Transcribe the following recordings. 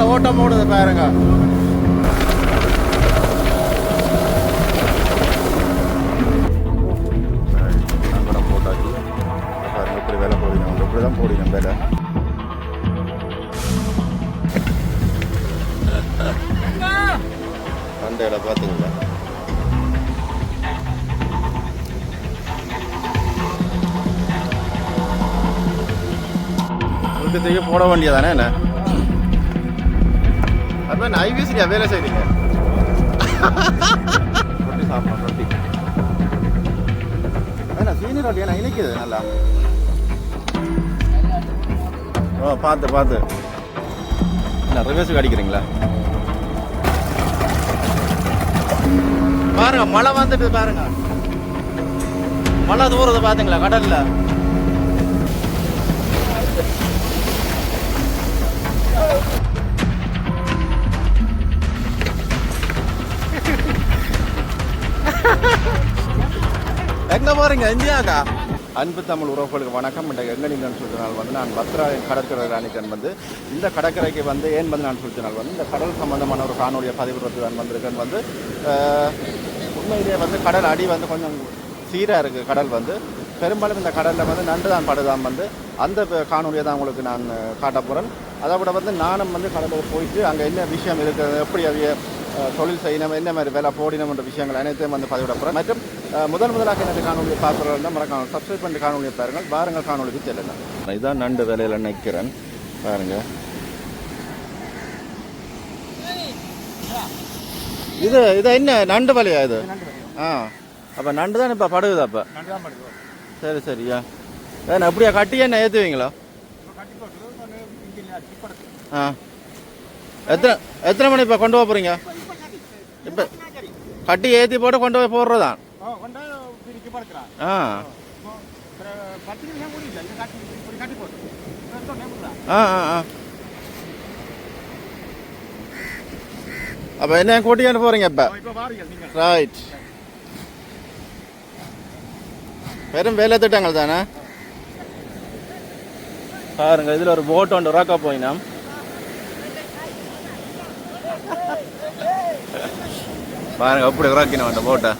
அந்த ஓட்டம் ஓடுது பாருங்க. தான் போடினோம் வேலை? அந்த இடம் பார்த்துங்களா உங்களுக்கு போட வேண்டியதானே என்ன? அப்போ நான் ஐபிசிலியா வேலை செய்றீங்க. ரொட்டி சாப்பிடணும் ரொட்டி. ஏன்னா சீனி ரொட்டி ஏன்னா இனிக்குது நல்லா. ஓ பார்த்து பார்த்து. என்ன ரிவர்ஸுக்கு அடிக்கிறீங்களா? பாருங்க மழை வந்துட்டு பாருங்க. மழை தூரத்தை பார்த்தீங்களா கடல்ல? எங்க போகிறீங்க இந்தியாக்கா அன்பு தமிழ் உறவுகளுக்கு வணக்கம். இன்றைக்கு எங்க நீங்கள் சொல்லினால் வந்து நான் பத்ரா கடற்கரை ராணிக்கன் வந்து இந்த கடற்கரைக்கு வந்து ஏன் வந்து நான் சொல்லினால் வந்து இந்த கடல் சம்பந்தமான ஒரு காணொலியை பதிவிடுறது நான் வந்திருக்கேன் வந்து உண்மையிலேயே வந்து கடல் அடி வந்து கொஞ்சம் சீராக இருக்குது கடல் வந்து. பெரும்பாலும் இந்த கடலில் வந்து நண்டு தான் படுதான் வந்து. அந்த காணொலியை தான் உங்களுக்கு நான் காட்ட போகிறேன் அதை விட வந்து நானும் வந்து கடலுக்கு போயிட்டு அங்கே என்ன விஷயம் இருக்குது எப்படி அவைய தொழில் செய்யணும் என்ன மாதிரி வேலை போடினோம் என்ற விஷயங்கள் அனைத்தையும் வந்து பதிவிட போகிறேன் மற்றும் முதல் முதலாக எனது காணொலியை பார்க்குறவங்க மறக்காம சப்ஸ்கிரைப் பண்ணி காணொலியை பாருங்கள் பாருங்கள் காணொலிக்கு செல்லலாம் இதுதான் நண்டு வேலையில் நிற்கிறேன் பாருங்கள் இது இது என்ன நண்டு வலையா இது ஆ அப்போ நண்டு தான் இப்போ படுகுது அப்போ சரி சரியா ஏன்னா அப்படியா கட்டி என்ன ஏற்றுவீங்களா ஆ எத்தனை எத்தனை மணி இப்போ கொண்டு போக போகிறீங்க இப்போ கட்டி ஏற்றி போட்டு கொண்டு போய் போடுறதான் ஆ ஆ ஆ ஆ அப்போ என்ன கூட்டிக்கிட்டு போகிறீங்க இப்போ ரைட் வெறும் வேலை திட்டங்கள் தானே பாருங்க இதுல ஒரு போட் ஒன்று ராக்கா போயினாம் பாருங்க அப்படி ராக்கினோம் அந்த போட்டை.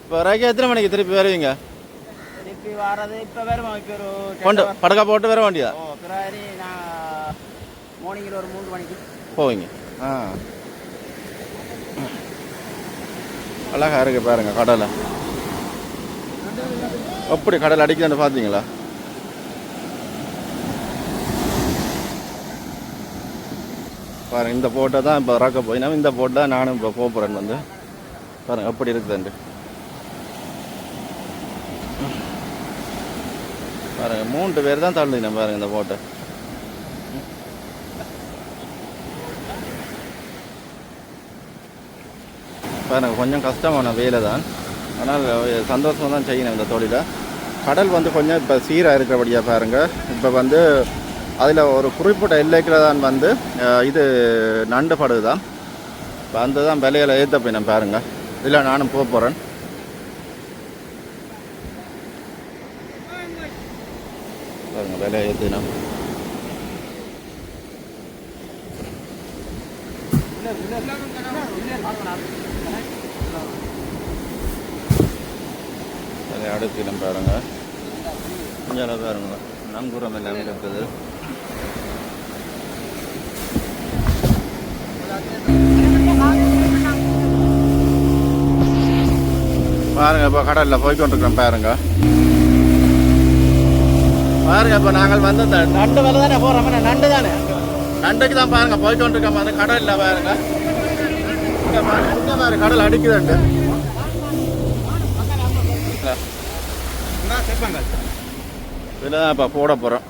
இப்போ ராக்கி எத்தனை மணிக்கு திருப்பி வருவீங்க? திருப்பி வர்றது இப்போ வருமா இப்போ ஒரு கொண்டு படக்கா போட்டு வர வேண்டியதா? ஓ பிறகு நான் மார்னிங்கில் ஒரு மூன்று மணிக்கு போவீங்க. ஆ. அழகா இருக்கு பாருங்க கடலை. எப்படி கடல் அடிக்குதுன்னு பார்த்தீங்களா பாருங்க இந்த போட்டோ தான் இப்போ ராக்க போயினா இந்த போட்டோ தான் நானும் இப்போ போக போகிறேன் வந்து. பாருங்க அப்படி இருக்குதுண்டு பாருங்க மூன்று பேர் தான் தள்ளுங்க பாருங்க இந்த போட்டை பாருங்க கொஞ்சம் கஷ்டமான வேலை தான். ஆனால் சந்தோஷமாக தான் செய்யணும் இந்த தொழிலை. கடல் வந்து கொஞ்சம் இப்போ சீராக இருக்கிறபடியாக பாருங்கள் இப்போ வந்து அதில் ஒரு குறிப்பிட்ட எல்லைக்கில் தான் வந்து இது நண்டு படுகு தான் இப்போ அந்த தான் விலையில ஏற்ற போய் பாருங்கள் இல்லை இதில் நானும் போக போகிறேன் பாருங்க விலையை ஏற்றினா அதை அடுத்து நம்ம பாருங்க. கொஞ்சம் பாருங்க நங்கூரம் எல்லாமே இருக்குது பாருங்க இப்போ கடலில் போய்க்கொண்டிருக்கிறோம் பாருங்க. பாருங்க இப்போ நாங்கள் வந்து இந்த நண்டு வேலை தானே போகிறோம் நண்டு தானே? நண்டுக்கு தான் பாருங்க போய்க்கொண்டிருக்கோம். அந்த கடலில் பாருங்க. இங்க பாருங்க கடல் அடிக்குதுண்டு இதில் தான் இப்போ போட போகிறோம்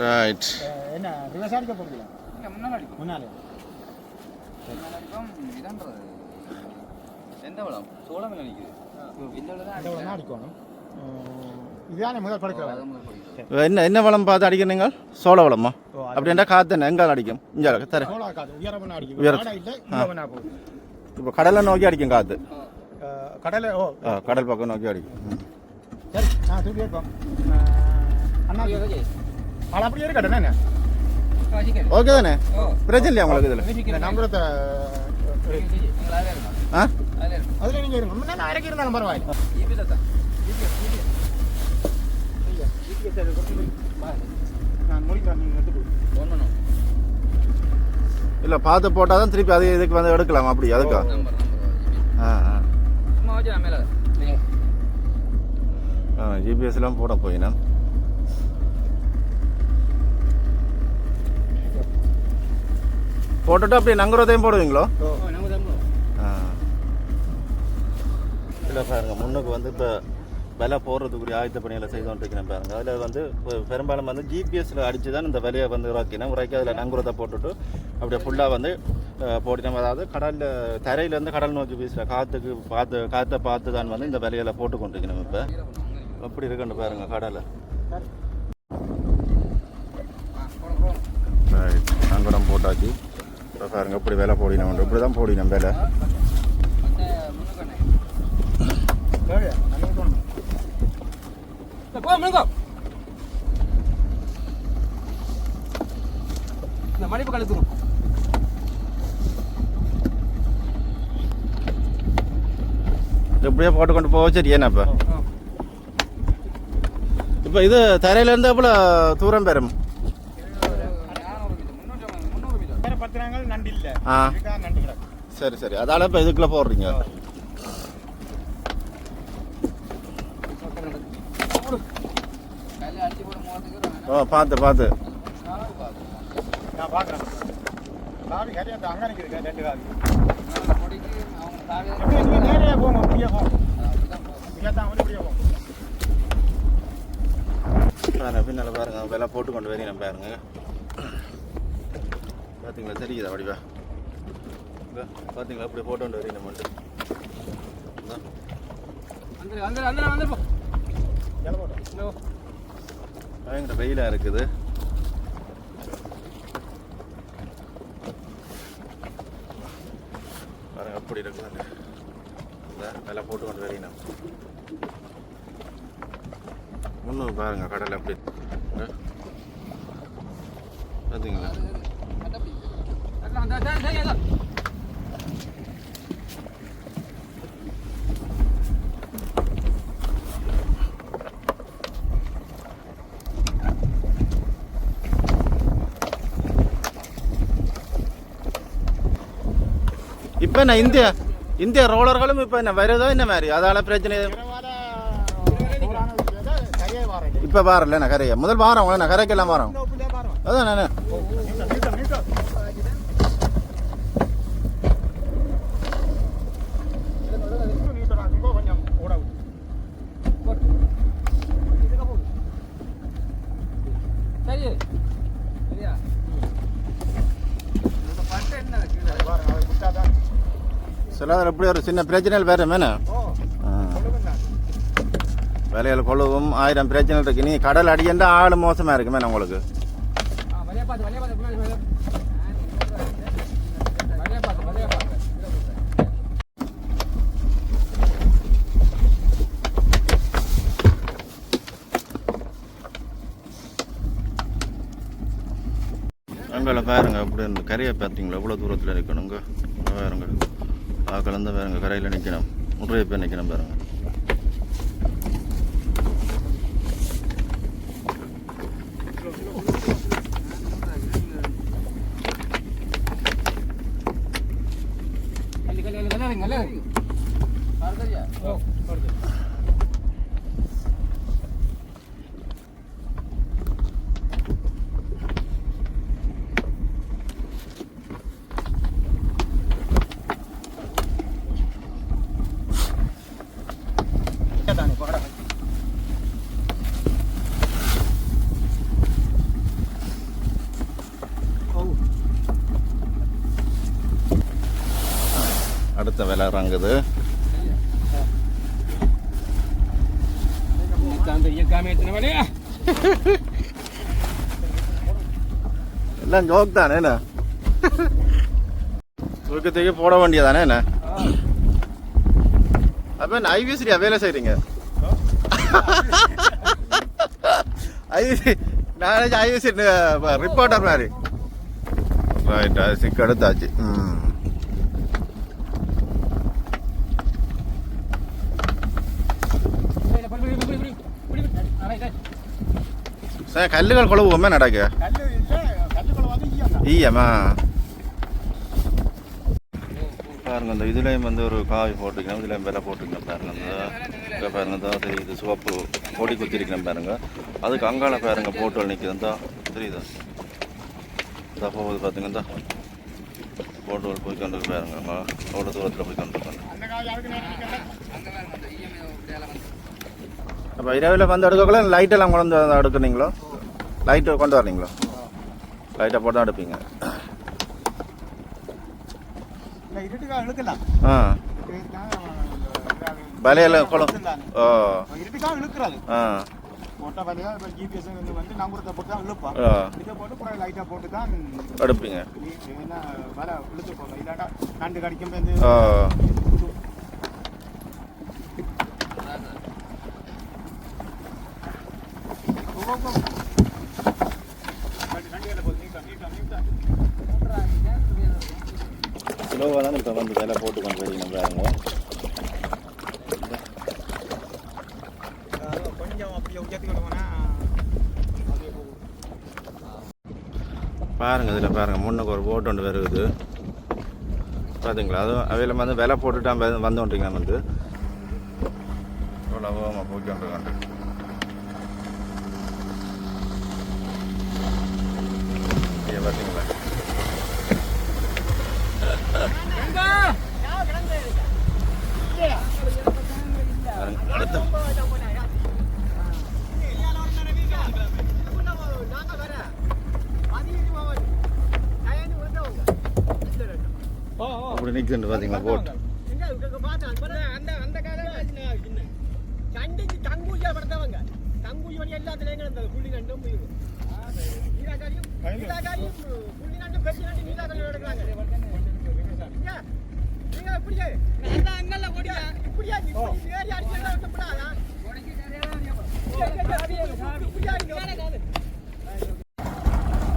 ரைட் என்ன ரிவர்ஸ் அடிக்க போகிறீங்களா முன்னால் முன்னாலே எந்த வளம் சோளம் நினைக்குது இந்த வளம் தான் அடிக்கணும். இதுதானே முதல் படுக்கிற என்ன என்ன வளம் பார்த்து அடிக்கிறீங்க சோள வளமா? அப்படின்னா காத்து என்ன? எங்கே அடிக்கும்? இங்கே தர உயரம் இல்லை இப்போ கடலை நோக்கி அடிக்கும் காற்று கடலை ஓ. ஆ கடல் பக்கம் நோக்கி அடிக்கும். ம். சரி நான் தூக்கி வைப்போம் அண்ணா ஆள் அப்படியே இருக்கட்டும் என்ன? ஓகே தானே பிரச்சனை இல்லையா உங்களுக்கு இதில் இந்த நம்பரத்தை ஆ அதில் நீங்கள் இருங்க முன்ன நான் இறக்கி இருந்தாலும் பரவாயில்ல நான் முடிக்கிறேன் நீங்கள் எடுத்துட்டு இல்லை பார்த்து போட்டால் தான் திருப்பி அது இதுக்கு வந்து எடுக்கலாம் அப்படி அதுக்கா ஆ ஆ ஆ ஜிபிஎஸ்லாம் போட போயினா போட்டுட்டு அப்படியே நங்குறதையும் போடுவீங்களோ? ஆ. இல்லை பாருங்க முன்னுக்கு வந்து இப்போ விலை போடுறதுக்குரிய ஆயத்த பணிகளை செய்து கொண்டிருக்கிறேன் பாருங்க. அதில் வந்து பெரும்பாலும் வந்து ஜிபிஎஸ்ல அடித்து தான் இந்த விலையை வந்து உராக்கினேன் உராக்கி அதில் நங்குறதை போட்டுட்டு அப்படியே ஃபுல்லாக வந்து அஹ், போட்டுட்டோம். அதாவது கடலில் தரையிலேருந்து கடல் நோக்கி வீசுகிற காற்றுக்கு பார்த்து காற்றை பார்த்து தான் வந்து இந்த விலையில போட்டு கொண்டிருக்கணும் இப்போ. எப்படி இருக்குன்னு பாருங்க கடலை. நங்குரம் போட்டாச்சு. இப்போ பாருங்க இப்படி விலை போடினோம் இப்படி தான் போடினோம் விலை. இந்த மடிப்பு இப்படியே போட்டு கொண்டு போக சரி ஏன்னா இப்போ? இப்போ இது தரையிலேருந்து எவ்வளோ தூரம் பெறும் வேற பத்து நாங்கள் நண்டு இல்லை ஆ. சரி சரி. அதால இப்போ இதுக்குள்ளே போடுறீங்க. ஓ பார்த்து பார்த்து நான் பார்க்குறேன் காவி கறி அந்த அங்கே ரெண்டு காவி அவங்க எப்படி நேரே போங்க அப்படியே போங்க இப்படியே தான் வந்து இப்படியே பாருங்க. பின்னால் பாருங்க போட்டு கொண்டு வரீங்க பாருங்க பார்த்தீங்களா தெரியுதா வடிவா? பார்த்தீங்களா இப்படி போட்டு வரீங்க போட்டோம் பயங்கர வெயிலாக இருக்குது பாருங்க அப்படி இருக்குதுங்க விலை போட்டு கொண்டு வரீங்க முன்னும் பாருங்க கடலை அப்படி. பார்த்தீங்களா எல்லாம் அந்த சரி சரி அதான் இப்போ என்ன இந்திய இந்திய ரோலர்களும் இப்போ என்ன வருதோ என்ன மாதிரி? அதால பிரச்சனை இப்போ வாரல நான் கரையை முதல் வாரம் நான் கரைக்கெல்லாம் வாரம். பாருங்க அதான் நான் நிமிஷம் நிமிஷம் நிமிஷம் நீட்டணும் ரொம்ப கொஞ்சம் கூட சரி சரியா இந்த பட்டு என்ன கீழே பாருங்க அதை விட்டாதான் சில எப்படி ஒரு சின்ன பிரச்சனைகள் வேறு மேன. வேலையில் கொள்ளவும் ஆயிரம் பிரச்சனை இருக்கு. நீ கடல் அடியண்டா ஆள் மோசமாக இருக்கு மேடம் உங்களுக்கு. அங்கே பாருங்க அப்படி இந்த கரையை பார்த்தீங்களா? எவ்வளோ தூரத்தில் இங்க பாருங்க. கலந்து பாருங்க கரையில் நிற்கணும் நிறைய பேர் நிற்கணும் பாருங்கள் கல்லி கல்லி கல்லி நல்லா இருங்க நல்லா இருங்க பார்க்கறியா ஓ தானே பகடா அடுத்த விலை இறங்குது. எல்லாம் ஜோக் தானே என்ன? தூக்கி தூக்கி போட வேண்டியதானே என்ன? அப்போ என்ன ஐவிஎஸ்டியா வேலை செய்கிறீங்க ஐசி நான் ஐசி ரிப்போர்ட்டர் மாதிரி ரைட் சிக்கெடுத்தாச்சு ம். சார் கல்லுகள் ஈயம் தான். ஈயமா? பாருங்க இந்த இதுலேயும் வந்து ஒரு காய் போட்டுக்கணும் இதுலேயும் விலை போட்டுக்கணும் பாருங்க. இந்த பாருங்க இந்த தெரியுது. சிவப்பு கொடி குத்திருக்கணும் பாருங்க. அதுக்கு அங்கால பாருங்க போட்டு நிற்குது இந்த தெரியுதா? இந்த போகுது பார்த்துங்க இந்த. போட்டு போய் கொண்டு இருக்கு பாருங்க. அம்மா. அவ்வளோ தூரத்தில் போய் கொண்டு இருக்காங்க அந்த காய் யாருக்கு நேரம் நிக்கல? அப்போ இரவில் வந்து எடுக்கக்குள்ள லைட் எல்லாம் கொண்டு வந்து எடுக்குறீங்களோ? லைட்டு கொண்டு வரீங்களோ? லைட்டை போட்டு தான் எடுப்பீங்க. ஆ. வலையில குளம். ஓ. ஆ. போட்ட வலையா இப்ப GPS வந்து வந்து நங்கூரத்தை போட்டு தான் இழுப்போம். ஆ இதை போட்டு கூட லைட்டா போட்டு தான் எடுப்பீங்க ஏன்னா வலை இழுத்து போகும். இல்லாட்டா நண்டு கடிக்கும் போது ஓ நண்டு போகுது நீட்டம் நீட்டம் நீட்டம் ஸ்லோவாக தான் இப்போ வந்து வேலை போட்டு கொண்டு வரீங்க பாருங்க. பாருங்க இதில் பாருங்க முன்னுக்கு ஒரு போட் ஒன்று வருது. பார்த்தீங்களா அதுவும் அவையில் வந்து விலை போட்டுட்டா வந்து வந்துட்டீங்க வந்து. இவ்வளோ வேகமாக போய்க்கு வந்துருக்காண்டு இங்கே பார்த்தீங்களா பாருங்க, அடுத்து நிற்குது பார்த்தீங்களா போட்?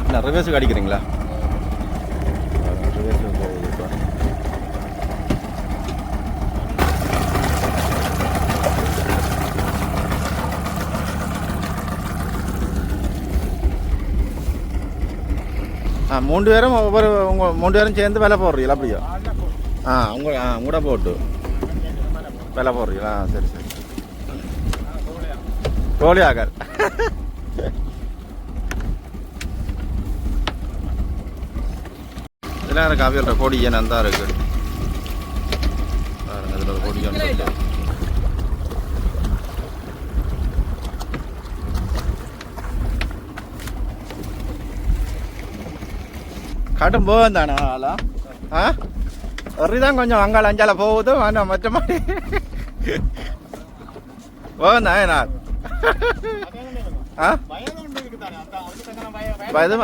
என்ன ரிவர்ஸுக்கு அடிக்கிறீங்களா ஆ மூன்று பேரும் ஒவ்வொரு உங்கள் மூன்று பேரும் சேர்ந்து விலை போடுறீங்களா அப்படியா ஆ உங்க ஆ கூட போட்டு விலை போடுறீங்களா ஆ, சரி சரி கோழி ஆகார் இதெல்லாம் எனக்கு அவையோட கொடி ஏன் தான் இருக்கு பாருங்க இதில் ஒரு கொடி ஒன்று கடும் போகும் தானே ஆளா ஆ தான் கொஞ்சம் அங்கால அஞ்சால போகுது ஆனால் மற்ற மாதிரி போகும் தான் நான் ஆ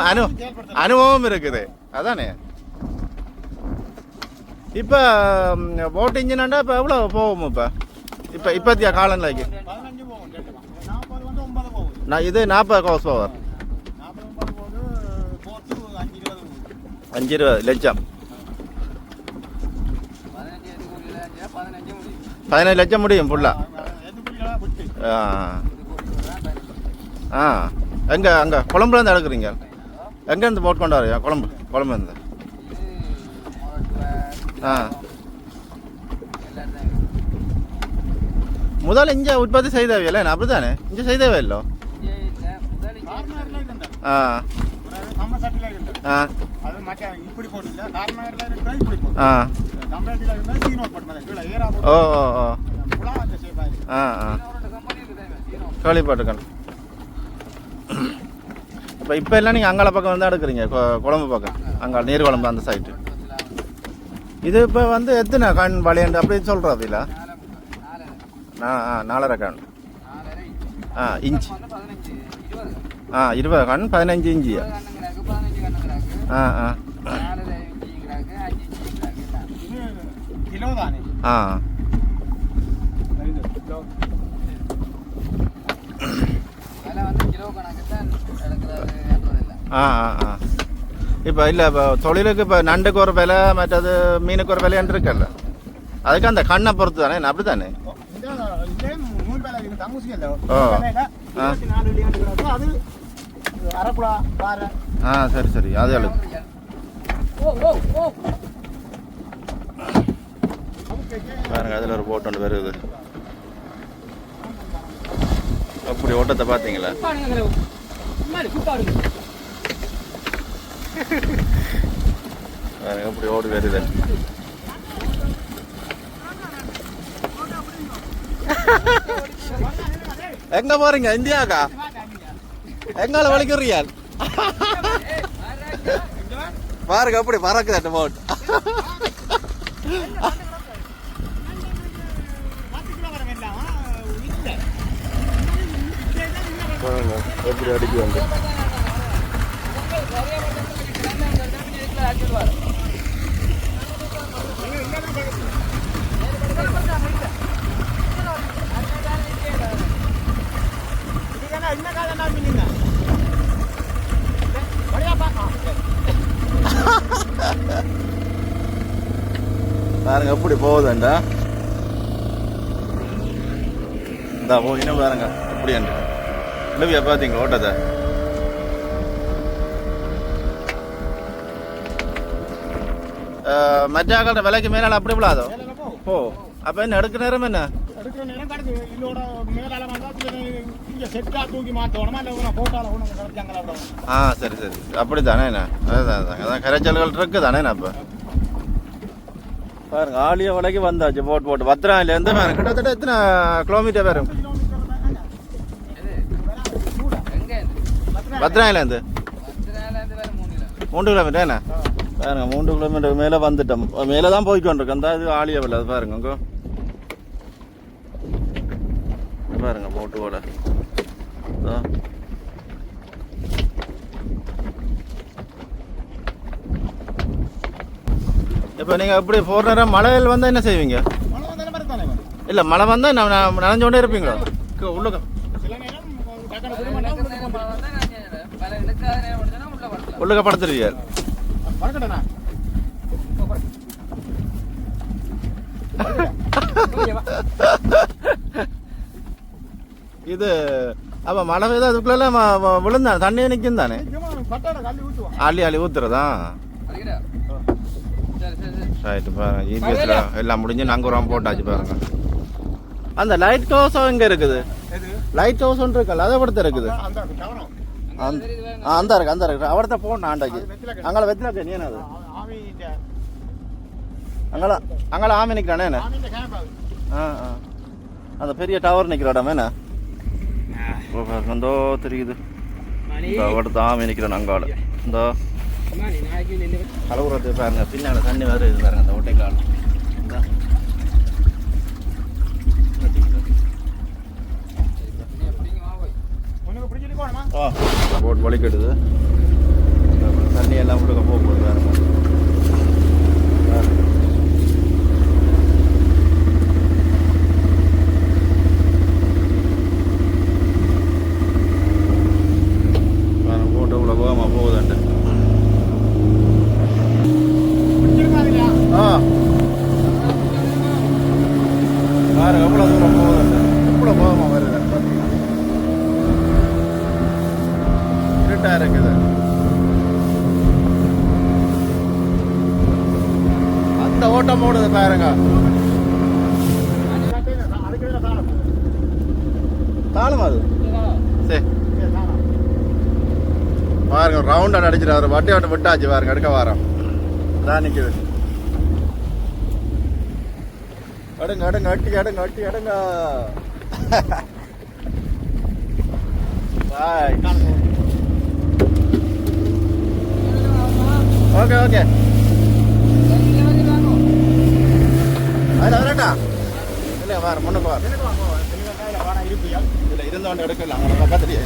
அனு. அனுபவம் இருக்குது அதானே இப்போ போட் இன்ஜினாண்டா இப்போ எவ்வளோ போகும் இப்போ இப்போ இப்பத்தியா காலநிலைக்கு நான் இது நாற்பது கோஸ் பவர் நாற்பது ஒன்பது போகுது போட்டு அஞ்சு இருபது போகுது அஞ்சு இருபது லட்சம் பதினஞ்சு எதுக்கு முடியல அஞ்சு பதினஞ்சு முடியும் பதினேழு லட்சம் முடியும் ஃபுல்லாக எது ஆ. ஆ. எங்கே அங்கே குழம்புலேருந்து எடுக்கிறீங்க? எங்கேருந்து போட் கொண்டு வரையா குழம்பு குழம்புலேருந்து ஆ. முதல்ல இங்கே உற்பத்தி செய்தவையில்ல அப்படி தானே இங்கே செய்தவே ஆ. ஓ ஓ ஓ. ஆ ஆ கேள்விப்பட்டிருக்கேன் இப்போ இப்போ எல்லாம் நீங்கள் அங்காள பக்கம் வந்து எடுக்கிறீங்க குழம்பு பக்கம். அங்கே நீர் குழம்பு அந்த சைட்டு இது இப்போ வந்து எத்தனை கண் வளையண்டு அப்படின்னு சொல்கிறதில்ல ஆ ஆ நாலரை கண். ஆ இன்ச் பதினஞ்சு இருபது ஆ இருபது கண் பதினஞ்சு இஞ்சி ஆ ஆ. ஆ. இப்போ இல்லை இப்போ தொழிலுக்கு இப்போ நண்டுக்கு ஒரு விலை மற்றது மீனுக்கு ஒரு விலைன்னு இருக்குல்ல. அதுக்கு அந்த கண்ணை பொறுத்து தானே அப்படி தானே இந்த இதே ஓ. வேலையில ஆ சரி சரி. அது எழுது பாருங்க அதில் ஒரு போட் ஒன்று வருது. அப்படி ஓட்டத்தை பார்த்தீங்களா? பாருங்க அப்படி ஓடி வருது. எங்க போறீங்க? இந்தியாக்கா? எங்கால வலிக்கிறீங்க? பாருங்க அப்படி பறக்குது அந்த போட் பாருங்க எப்படி அடிக்கு வந்து இதுதானே என்ன காலம் நான் மீனுங்க வழியா பார்க்கலாம் பாருங்க எப்படி போகுதுண்டா இந்த போயினா பாருங்க எப்படி என்று இல்லையா பார்த்தீங்க ஓட்டத்தை மற்ற விலைக்கு மேலால் அப்படி விழாதோ? ஓ அப்போ என்ன எடுக்க நேரம் என்ன? நேரம் கிடக்கு இதோட மேலால வந்தா இங்க செட்டா தூக்கி மாத்தணுமா பாருங்க ஆலிய விலைக்கு வந்தாச்சு போட் போட்டு. பத்திராயிலேருந்து பாருங்க கிட்டத்தட்ட எத்தனை கிலோமீட்டர் வரும்? பத்திராயிலேருந்து மூன்று கிலோமீட்டர் என்ன பாருங்க மூன்று கிலோமீட்டர் மேலே வந்துட்டோம். மேலே தான் போய்க்கொண்டிருக்கோம். அந்த இது ஆலிய வலை அது பாருங்க அங்கோ. பாருங்க போட்டு போல இப்போ நீங்கள் எப்படி போகிற நேரம் மழையில் வந்தால் என்ன செய்வீங்க. இல்லை மழை வந்தால் நான் நனைஞ்சோண்டே இருப்பீங்களோ? உள்ள உள்ளுக்க படுத்துருவீங்க. இது அப்போ மழை பெய்தா அதுக்குள்ள விழுந்தான் தண்ணி நிற்கும் தானே அள்ளி அள்ளி ஊத்துறதா? ரைட்டு பாருங்க ஜிபிஎஸ்ல எல்லாம் முடிஞ்சு நங்கூரம் போட்டாச்சு பாருங்க அந்த லைட் ஹவுஸ் எங்க இருக்குது லைட் ஹவுஸ் ஒன்று இருக்குல்ல அதை படுத்த இருக்குது அந்த இருக்கு அந்த இருக்கு அவர்த்த போன ஆண்டாக்கு அங்கே வெத்தில நீ ஆவி இந்த அங்கே அங்கே ஆமி நிற்கிறானே என்ன அது ஆ ஆ அந்த பெரிய டவர் நிற்கிற இடம் என்ன தெரியுது இந்த அவடத்த ஆமி நிற்கிறேன் அங்கால இந்த கலவுறது பாருங்க பின்னால தண்ணி வருது பாருங்க அந்த ஒட்டைக்கால் போட் வலிக்கெடுது தண்ணி எல்லாம் கொடுக்க போக போகுது பாருங்க பாருங்க. பாருங்க போட்டு இவ்வளோ கோகமாக போகுதுன்ட்டு பிடிச்சிருக்கா இல்லையா ஆ பாருங்க எவ்வளோ தூரம் போகுதுன்ட்டு எவ்வளோ கோகமாக வருது இருட்டா இருக்குது. அந்த ஓட்டம் ஓடுது பாருங்க. தாளம் அது. சரி பாருங்க ரவுண்ட் அடிச்சிட்டு வட்டி வட்டி விட்டாச்சு பாருங்க எடுக்க வாரம். தான் நிக்குது. அடுங்க அடுங்க அட்டி அடுங்க அட்டி அடுங்க. பாய் ஓகே ஓகே அதில் வரட்டா இல்லை வார முன்னுக்கு வார இதில் இருந்தவன் எடுக்கல அவங்க பக்கத்துலேயே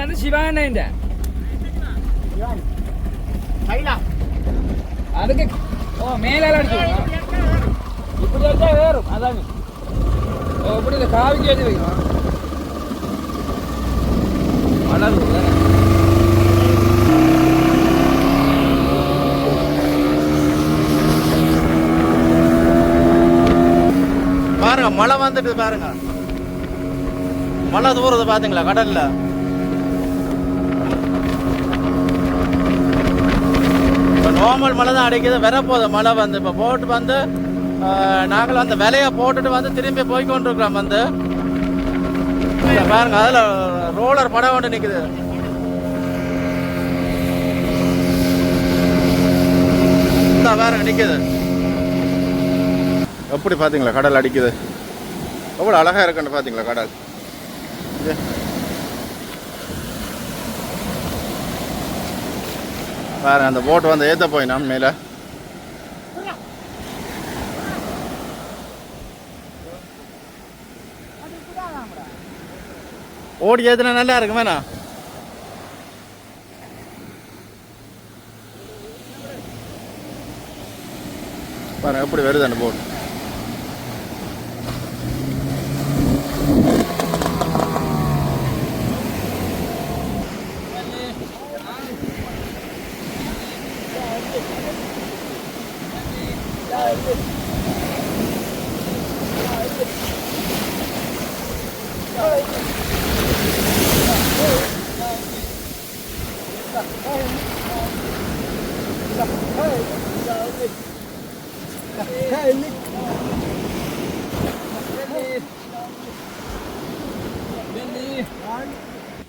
வந்து சிவானேண்ட கைலா. அதுக்கு ஓ மேல அடிச்சு இப்படி வச்சா ஏறும் அதாங்க ஓ இப்படி இந்த காவிக்கு ஏற்றி வைக்கணும். அழகு தானே. பாருங்க மழை வந்துட்டு பாருங்க. மழை தூரத்தை பார்த்தீங்களா கடல்ல? இப்போ நார்மல் மழை தான் அடிக்குது வரப்போகுது. மழை வந்து இப்போ போட்டு வந்து நாங்களும் அந்த விலையை போட்டுட்டு வந்து திரும்பி போய் கொண்டிருக்கிறோம் வந்து பாருங்க அதில் ரோலர் படம் ஒன்று நிற்குது பாருங்க நிற்குது எப்படி பார்த்தீங்களா கடல் அடிக்குது? எவ்வளோ அழகாக இருக்குன்னு பார்த்தீங்களா கடல்? பாருங்க அந்த போட்டு வந்து ஏற்ற போய் நான் மேலே. ஓடி ஏத்துனா நல்லா இருக்கு வேணா பாருங்க எப்படி வருது அந்த போட்டு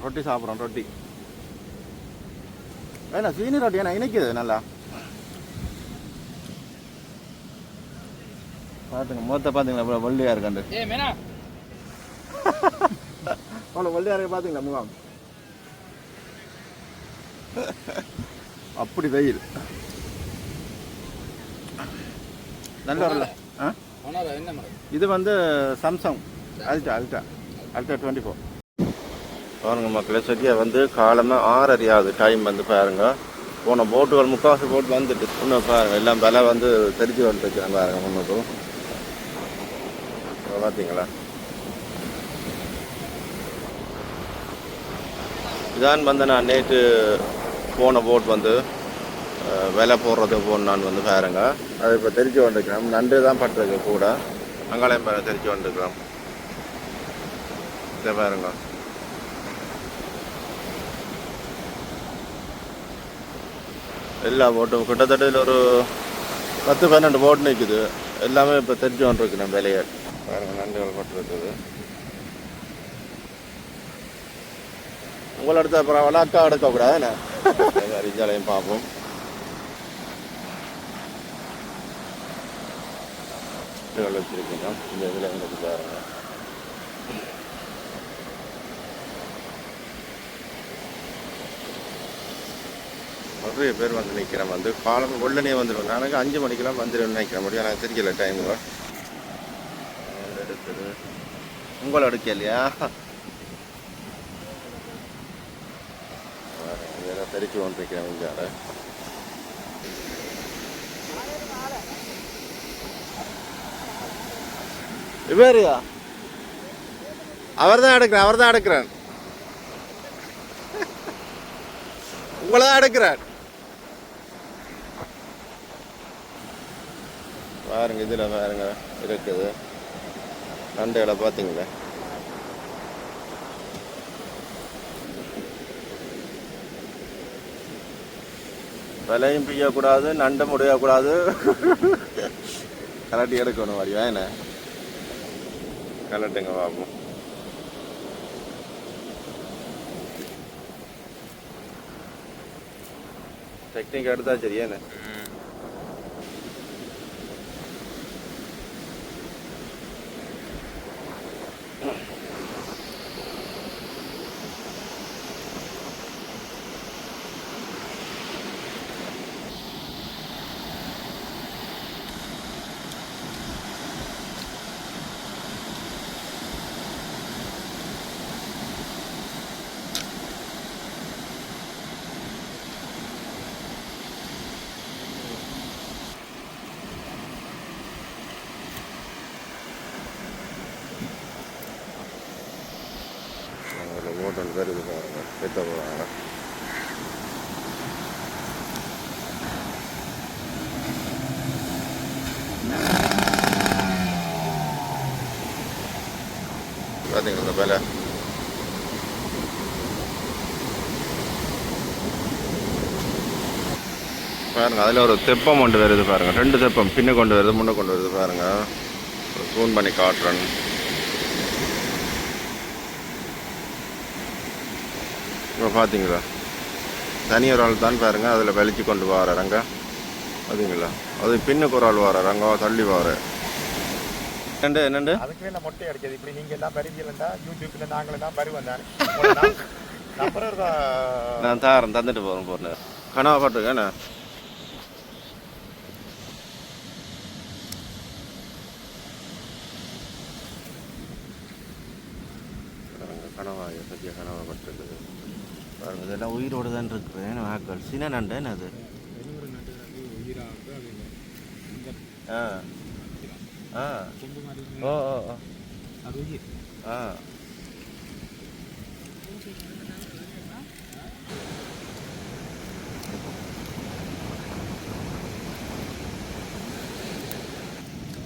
ரொட்டி சாப்பிட்றோம் ரொட்டி. வேணா சீனி ரொட்டி ஏன்னா இணைக்குது நல்லா? பார்த்துங்க மொத்த பார்த்தீங்களா இவ்வளோ வெள்ளையாக இருக்காண்டு அவ்வளோ வெள்ளையாக இருக்கு பார்த்தீங்களா முகாம்? அப்படி வெயில் நல்ல வரல இது வந்து Samsung ultra ultra ultra twenty four பாருங்க மக்களே சரியா வந்து காலமாக ஆறரை ஆகுது டைம் வந்து பாருங்க. போன போட்டுகள் முக்காவாசி போட்டு வந்துட்டு. இன்னும் பாருங்க எல்லாம் விலை வந்து தெரிஞ்சு வந்துருக்கிறேன் பாருங்க முன்னுக்கு இப்ப பார்த்தீங்களா? இதான் வந்து நான் நேற்று போன போட் வந்து விலை போடுறது போன நான் வந்து பாருங்க. அது இப்போ தெரிஞ்சு கொண்டிருக்கிறேன் நண்டு தான் பட்டிருக்கு கூட. அங்காளையும் பாருங்க தெரிஞ்சு கொண்டிருக்கிறோம் இதை பாருங்க. எல்லா போட்டும் கிட்டத்தட்ட இதுல ஒரு பத்து பன்னெண்டு போட் நிற்குது எல்லாமே இப்போ தெரிஞ்சு கொண்டிருக்கிறேன் விலையை. பாருங்க நண்டுகள் பட்டிருக்குது. உங்களை எடுத்த அப்புறம் அக்கா எடுக்கக்கூடாதுண்ணே அறிஞ்சாலையும் பார்ப்போம். இதுகள் வச்சிருக்கீங்க. இந்த இதில் எங்களுக்கு பாருங்க. நிறைய பேர் வந்து நிற்கிறேன் வந்து காலம் உடனே வந்துடும் எனக்கு அஞ்சு மணிக்கெல்லாம் வந்துடும் நினைக்கிறேன். முடியும். எனக்கு தெரியல டைம் உங்களை எடுக்க இல்லையா இதெல்லாம் தெரிச்சு கொண்டிருக்கிறேன் இங்கால இவரையா? அவர் தான் எடுக்கிறேன் அவர் தான் எடுக்கிறேன். உங்களை தான் எடுக்கிறேன். பாருங்க இதில் பாருங்க இருக்குது. நண்டு இலை பார்த்தீங்களா விலையும் பிய்யக்கூடாது நண்டு முடியக்கூடாது கலட்டி எடுக்கணும் வரியா என்ன? கலட்டுங்க பார்ப்போம் டெக்னிக் எடுத்தா சரியா என்ன? போட்டு வந்து வருது பாருங்க போகிறாங்க பார்த்தீங்களா வேலை பாருங்க அதில் ஒரு தெப்பம் கொண்டு வருது பாருங்க. ரெண்டு தெப்பம். பின்ன கொண்டு வருது முன்ன கொண்டு வருது பாருங்க. ஃபோன் பண்ணி காட்டுறேன். இப்போ பார்த்தீங்களா தனி ஒரு ஆள் தான் பாருங்க அதில் வெளிச்சு கொண்டு வராங்க பார்த்தீங்களா அது பின்னுக்கு ஒரு ஆள் வராரு அங்கே தள்ளி வர. என்னண்டு என்னண்டு? அதுக்கு வேணா மொட்டை அடிச்சது இப்படி நீங்க எல்லாம் பருவியலண்டா யூடியூப்ல நாங்கள் எல்லாம் பருவம் தானே? நான் தாரேன் தந்துட்டு போகிறேன் போகிறேன் கனவா பாட்டுருக்கேண்ணே பாருங்க கனவா சத்திய கனவா பட்டிருக்குது பாருங்க இதெல்லாம் உயிரோடு தான் இருக்கிறேன் வாக்கள் சின்ன நண்டு என்ன அது ஆ. ஆ. ஓ ஓ ஓ. ஆ.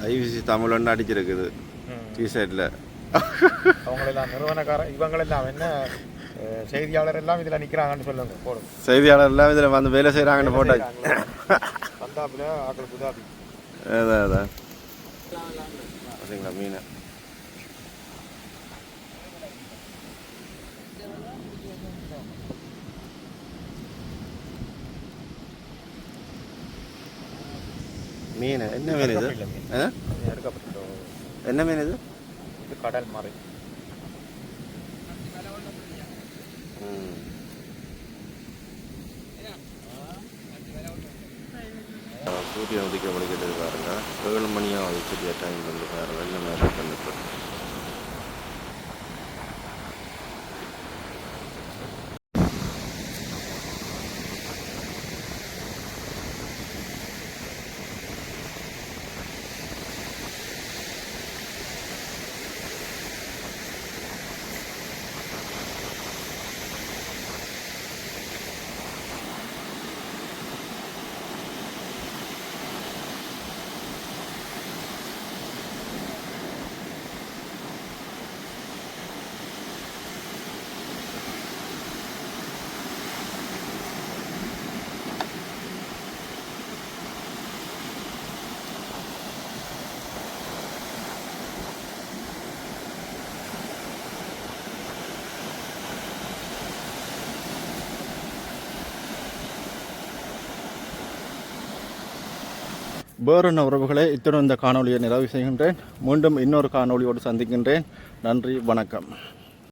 ஐவிசி தமிழ் ஒன்று அடிச்சிருக்குது. டிஷர்ட்டில் அவங்களெல்லாம் நிறுவனக்கார இவங்களெல்லாம் என்ன செய்தியாளர் எல்லாம் இதுல நிக்கிறாங்கன்னு சொல்லுங்க போடுங்க. செய்தியாளர் எல்லாம் இதில் வந்து வேலை செய்கிறாங்கன்னு போட்டாச்சு. சந்தாப்புல ஆக்கள் புதாபி அதான் அதான். பார்த்தீங்களா மீன்? மீன் என்ன மீன் இது? என்ன மீன் இது கடல் மறை ம். ஆ, சூரியன் உதிக்க முடிக்கிறது பாருங்க. ஏழு மணியாக வச்சுட்டு டைம் வந்து பாருங்க வெள்ளம் மாதிரி பண்ணிட்டு வேறென்ன உறவுகளே இத்துடன் இந்த காணொலியை நிறைவு செய்கின்றேன். மீண்டும் இன்னொரு காணொளியோடு சந்திக்கின்றேன். நன்றி வணக்கம்.